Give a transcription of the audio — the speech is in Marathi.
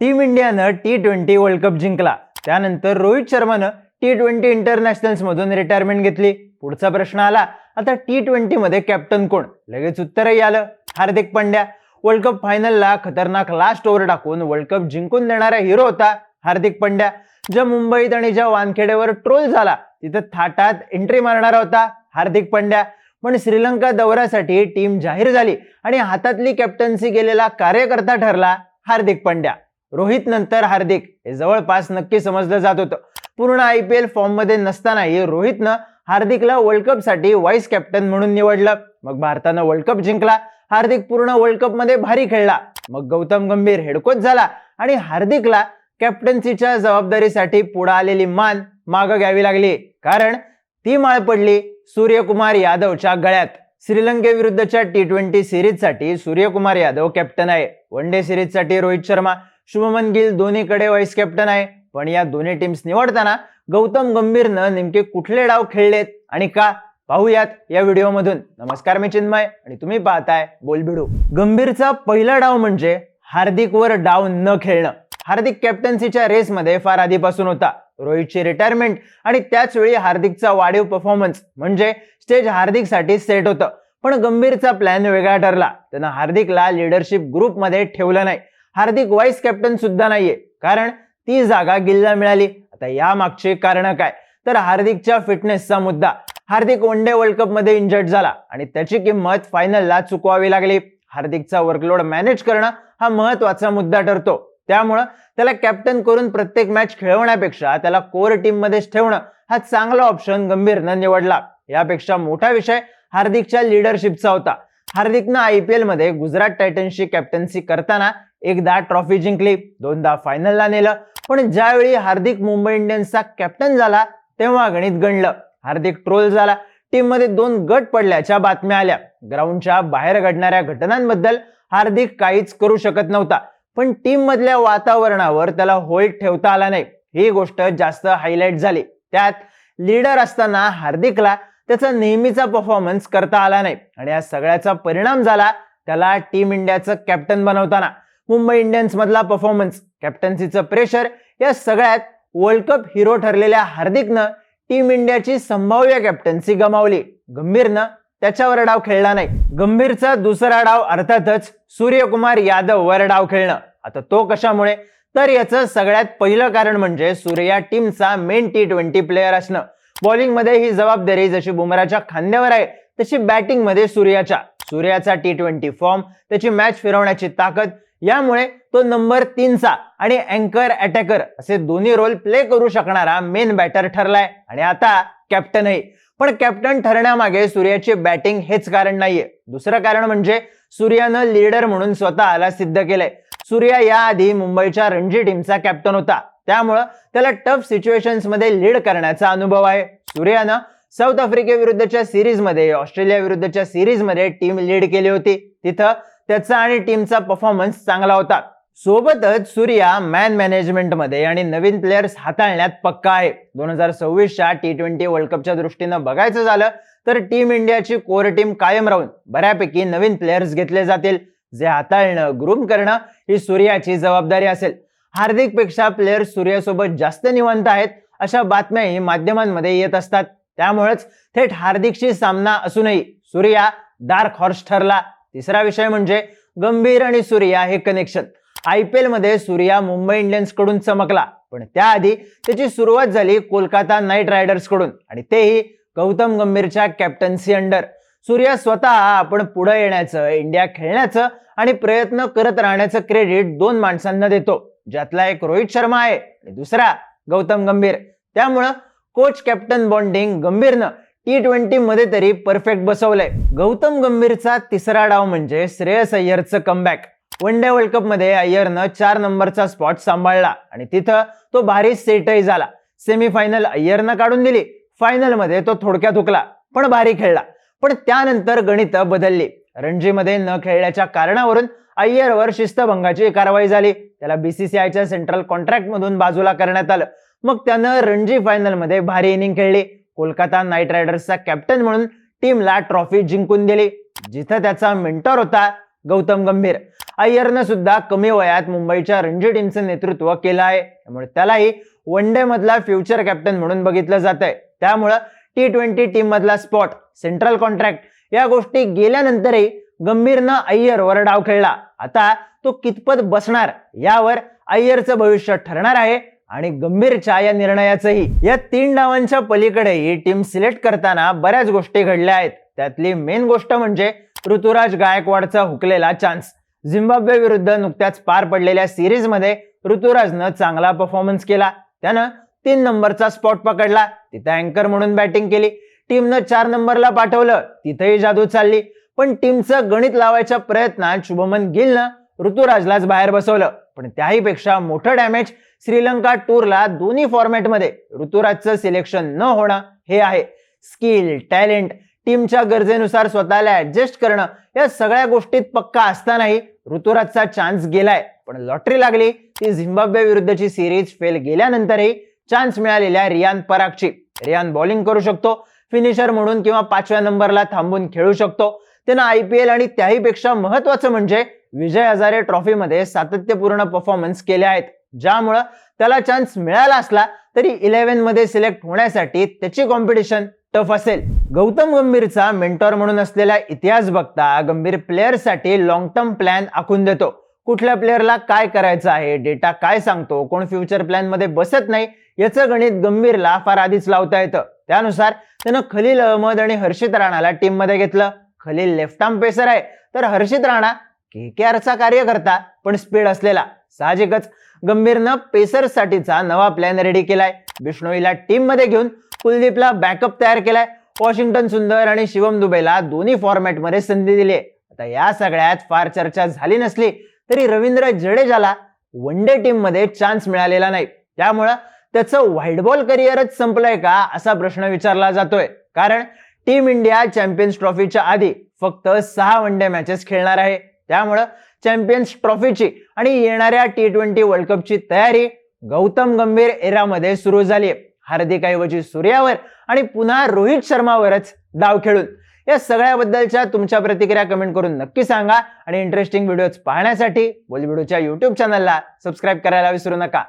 टीम इंडियानं टी ट्वेंटी वर्ल्ड कप जिंकला. त्यानंतर रोहित शर्मानं टी ट्वेंटी इंटरनॅशनल्समधून रिटायरमेंट घेतली. पुढचा प्रश्न आला. आता टी ट्वेंटीमध्ये कॅप्टन कोण? लगेच उत्तरही आलं. हार्दिक पांड्या. वर्ल्ड कप फायनलला खतरनाक लास्ट ओव्हर टाकून वर्ल्ड कप जिंकून देणारा हिरो होता हार्दिक पांड्या. ज्या मुंबईत आणि ज्या वानखेडेवर ट्रोल झाला तिथं थाटात एंट्री मारणारा होता हार्दिक पांड्या. पण श्रीलंका दौऱ्यासाठी टीम जाहीर झाली आणि हातातली कॅप्टन्सी गेलेला कार्यकर्ता ठरला हार्दिक पांड्या. रोहित नंतर हार्दिक. हे जवळपास नक्की समजलं जात होतं. पूर्ण आय पी एल फॉर्ममध्ये नसतानाही रोहितनं हार्दिकला वर्ल्ड कपसाठी व्हाईस कॅप्टन म्हणून निवडलं. मग भारतानं वर्ल्ड कप जिंकला. हार्दिक पूर्ण वर्ल्ड कपमध्ये भारी खेळला. मग गौतम गंभीर हेडकोच झाला आणि हार्दिकला कॅप्टन्सीच्या जबाबदारीसाठी पुढे आलेली मान मागं घ्यावी लागली. कारण ती माळ पडली सूर्यकुमार यादवच्या गळ्यात. श्रीलंकेविरुद्धच्या टी ट्वेंटी सिरीजसाठी सूर्यकुमार यादव कॅप्टन आहे. वन डे सिरीजसाठी रोहित शर्मा. शुभमन गिल दोन्हीकडे व्हाईस कॅप्टन आहे. पण या दोन्ही टीम्स निवडताना गौतम गंभीरनं नेमके कुठले डाव खेळलेत आणि का? पाहूयात या व्हिडिओमधून. नमस्कार मी चिन्मय आणि तुम्ही पाहताय बोलबिडू. गंभीरचा पहिला डाव म्हणजे हार्दिकवर डाव न खेळणं. हार्दिक कॅप्टन्सीच्या रेसमध्ये फार आधीपासून होता. रोहितची रिटायरमेंट आणि त्याच वेळी हार्दिकचा वाढीव परफॉर्मन्स म्हणजे स्टेज हार्दिकसाठी सेट होतं. पण गंभीरचा प्लॅन वेगळा ठरला. त्यानं हार्दिकला लिडरशिप ग्रुपमध्ये ठेवलं नाही. हार्दिक वाईस कॅप्टन सुद्धा नाहीये. कारण ती जागा गिलला मिळाली. आता या मागचे कारण काय? तर हार्दिकच्या फिटनेसचा मुद्दा. हार्दिक वन डे वर्ल्ड कपमध्ये इंजर्ड झाला आणि त्याची किंमत फायनलला चुकवावी लागली. हार्दिकचा वर्कलोड मॅनेज करणं हा महत्त्वाचा मुद्दा ठरतो. त्यामुळं त्याला कॅप्टन करून प्रत्येक मॅच खेळवण्यापेक्षा त्याला कोर टीम मध्येच ठेवणं हा चांगला ऑप्शन गंभीरनं निवडला. यापेक्षा मोठा विषय हार्दिकच्या लिडरशिपचा होता. हार्दिकनं आय पी एलमध्ये गुजरात टायटन्सची कॅप्टन्सी करताना एकदा ट्रॉफी जिंकली दोनदा फायनलला नेलं. पण ज्यावेळी हार्दिक मुंबई इंडियन्सचा कॅप्टन झाला तेव्हा गणित गणलं. हार्दिक ट्रोल झाला. टीममध्ये दोन गट पडल्याच्या बातम्या आल्या. ग्राउंडच्या बाहेर घडणाऱ्या घटनांबद्दल हार्दिक काहीच करू शकत नव्हता. पण टीम मधल्या वातावरणावर त्याला होल्ड ठेवता आला नाही. ही गोष्ट जास्त हायलाइट झाली. त्यात लीडर असताना हार्दिकला त्याचा नेहमीचा परफॉर्मन्स करता आला नाही. आणि या सगळ्याचा परिणाम झाला त्याला टीम इंडियाचं कॅप्टन बनवताना. मुंबई इंडियन्स मधला परफॉर्मन्स कॅप्टन्सीचं प्रेशर या सगळ्यात वर्ल्ड कप हिरो ठरलेल्या हार्दिकनं टीम इंडियाची संभाव्य कॅप्टन्सी गमावली. गंभीरनं त्याच्यावर डाव खेळला नाही. गंभीरचा दुसरा डाव अर्थातच सूर्यकुमार यादव वर डाव खेळणं. आता तो कशामुळे? तर याचं सगळ्यात पहिलं कारण म्हणजे सूर्या टीमचा मेन टी ट्वेंटी प्लेअर असणं. बॉलिंगमध्ये ही जबाबदारी जशी बुमराच्या खांद्यावर आहे तशी बॅटिंगमध्ये सूर्याच्या. सूर्याचा टी ट्वेंटी फॉर्म त्याची मॅच फिरवण्याची ताकद यामुळे तो नंबर तीनचा आणि अँकर अटॅकर असे दोन्ही रोल प्ले करू शकणारा मेन बॅटर ठरलाय. आणि आता कॅप्टनही पण कॅप्टन ठरण्यामागे सूर्याची बॅटिंग हेच कारण नाहीये. दुसरं कारण म्हणजे सूर्यानं लीडर म्हणून स्वतःला सिद्ध केलंय. सूर्या याआधी मुंबईच्या रणजी टीमचा कॅप्टन होता. त्यामुळं त्याला टफ सिच्युएशनमध्ये लीड करण्याचा अनुभव आहे. सूर्यानं साऊथ आफ्रिकेविरुद्धच्या सिरीजमध्ये ऑस्ट्रेलिया विरुद्धच्या सिरीजमध्ये टीम लीड केली होती. तिथं त्याचा आणि टीमचा परफॉर्मन्स चांगला होता. सोबतच सूर्या मॅन मॅनेजमेंटमध्ये आणि नवीन प्लेयर्स हाताळण्यात पक्का आहे. दोन हजार सव्वीसच्या टी ट्वेंटी वर्ल्ड कपच्या दृष्टीनं बघायचं झालं तर टीम इंडियाची कोर टीम कायम राहून बऱ्यापैकी नवीन प्लेयर्स घेतले जातील. जे हाताळणं ग्रूम करणं ही सूर्याची जबाबदारी असेल. हार्दिकपेक्षा प्लेयर्स सूर्यासोबत जास्त निवंत आहेत अशा बातम्याही माध्यमांमध्ये येत असतात. त्यामुळेच थेट हार्दिकशी सामना असूनही सूर्या डार्क हॉर्स ठरला. तिसरा विषय म्हणजे गंभीर आणि सूर्या हे कनेक्शन आय पी एलमध्ये सूर्या मुंबई इंडियन्सकडून चमकला. पण त्याआधी त्याची सुरुवात झाली कोलकाता नाईट रायडर्सकडून. आणि तेही गौतम गंभीरच्या कॅप्टन्सी अंडर सूर्या स्वतः आपण पुढे येण्याचं इंडिया खेळण्याचं आणि प्रयत्न करत राहण्याचं क्रेडिट दोन माणसांना देतो. ज्यातला एक रोहित शर्मा आहे आणि दुसरा गौतम गंभीर. त्यामुळं कोच कॅप्टन बॉन्डिंग गंभीरनं टी ट्वेंटी मध्ये तरी परफेक्ट बसवलंय. गौतम गंभीरचा तिसरा डाव म्हणजे श्रेयस अय्यरचं कमबॅक वन डे वर्ल्ड कपमध्ये अय्यरनं चार नंबरचा स्पॉट सांभाळला आणि तिथं तो भारी सेटही झाला. सेमीफायनल अय्यरनं काढून दिली. फायनलमध्ये तो थोडक्यात हुकला पण भारी खेळला. पण त्यानंतर गणित बदलली. रणजीमध्ये न खेळल्याच्या कारणावरून अय्यरवर शिस्तभंगाची कारवाई झाली. त्याला बीसीसीआयच्या सेंट्रल कॉन्ट्रॅक्ट मधून बाजूला करण्यात आलं. मग त्यानं रणजी फायनलमध्ये भारी इनिंग खेळली. कोलकाता नाईट रायडर्सचा कॅप्टन म्हणून टीमला ट्रॉफी जिंकून दिली जिथं त्याचा मेंटॉर होता गौतम गंभीर. अय्यरनं सुद्धा कमी वयात मुंबईच्या रणजी टीमचं नेतृत्व केलं आहे. त्यामुळे त्यालाही वन डे मधला फ्युचर कॅप्टन म्हणून बघितलं जात आहे त्यामुळं टी ट्वेंटी टीम मधला स्पॉट सेंट्रल कॉन्ट्रॅक्ट या गोष्टी गेल्यानंतरही गंभीरनं अय्यरवर डाव खेळला. आता तो कितपत बसणार यावर अय्यरचं भविष्य ठरणार आहे. आणि गंभीरच्या या निर्णयाचंही. या तीन डावांच्या पलीकडे ही टीम सिलेक्ट करताना बऱ्याच गोष्टी घडल्या आहेत. त्यातली मेन गोष्ट म्हणजे ऋतुराज गायकवाडचा हुकलेला चान्स झिम्बाब्वे विरुद्ध नुकत्याच पार पडलेल्या सिरीजमध्ये ऋतुराजनं चांगला परफॉर्मन्स केला. त्यानं तीन नंबरचा स्पॉट पकडला. तिथे अँकर म्हणून बॅटिंग केली. टीमनं चार नंबरला पाठवलं. तिथेही जादू चालली. पण टीमचं गणित लावायच्या प्रयत्नात शुभमन गिलनं ऋतुराजलाच बाहेर बसवलं. पण त्याही पेक्षा मोठं डॅमेज श्रीलंका टूरला दोन्ही फॉर्मॅटमध्ये ऋतुराजचं सिलेक्शन न होणं हे आहे. स्किल टॅलेंट टीमच्या गरजेनुसार स्वतःला ऍडजस्ट करणं या सगळ्या गोष्टीत पक्का असतानाही ऋतुराजचा चान्स गेलाय. पण लॉटरी लागली ती झिम्बाब्वे विरुद्धची सिरीज फेल गेल्यानंतरही चान्स मिळालेल्या रियान परागची. रियान बॉलिंग करू शकतो फिनिशर म्हणून किंवा पाचव्या नंबरला थांबून खेळू शकतो. त्यानं आय पी एल आणि त्याहीपेक्षा महत्वाचं म्हणजे विजय हजारे ट्रॉफीमध्ये सातत्यपूर्ण परफॉर्मन्स केले आहेत. ज्यामुळं त्याला चान्स मिळाला असला तरी इलेव्हनमध्ये सिलेक्ट होण्यासाठी त्याची कॉम्पिटिशन टफ असेल. गौतम गंभीरचा मेंटॉर म्हणून असलेला इतिहास बघता गंभीर प्लेअरसाठी लॉंग टर्म प्लॅन आखून देतो. कुठल्या प्लेअरला काय करायचं आहे डेटा काय सांगतो कोण फ्युचर प्लॅनमध्ये बसत नाही याचं गणित गंभीरला फार आधीच लावता येतं. त्यानुसार त्यानं खलील अहमद आणि हर्षित राणाला टीममध्ये घेतलं. खलील लेफ्ट आर्म पेसर आहे. तर हर्षित राणा के के आरचा कार्यकर्ता पण स्पीड असलेला. साहजिकच गंभीरनं पेसर्ससाठीचा नवा प्लॅन रेडी केलाय. बिष्णोईला टीममध्ये घेऊन कुलदीपला बॅकअप तयार केलाय. वॉशिंग्टन सुंदर आणि शिवम दुबेला दोन्ही फॉर्मॅटमध्ये संधी दिली आता या सगळ्यात फार चर्चा झाली नसली तरी रवींद्र जडेजाला वन डे टीममध्ये चान्स मिळालेला नाही. त्यामुळं त्याचं व्हाईट बॉल करिअरच संपलंय का असा प्रश्न विचारला जातोय. कारण टीम इंडिया चॅम्पियन्स ट्रॉफीच्या आधी फक्त सहा वन डे मॅचेस खेळणार आहे. त्यामुळं चॅम्पियन्स ट्रॉफीची आणि येणाऱ्या टी ट्वेंटी वर्ल्ड कपची तयारी गौतम गंभीर एरामध्ये सुरू झाली हार्दिक ऐवजी सूर्यावर आणि पुन्हा रोहित शर्मावरच डाव खेळून. या सगळ्याबद्दलच्या तुमच्या प्रतिक्रिया कमेंट करून नक्की सांगा आणि इंटरेस्टिंग व्हिडिओज पाहण्यासाठी बॉलिवूडच्या युट्यूब चॅनलला सबस्क्राईब करायला विसरू नका.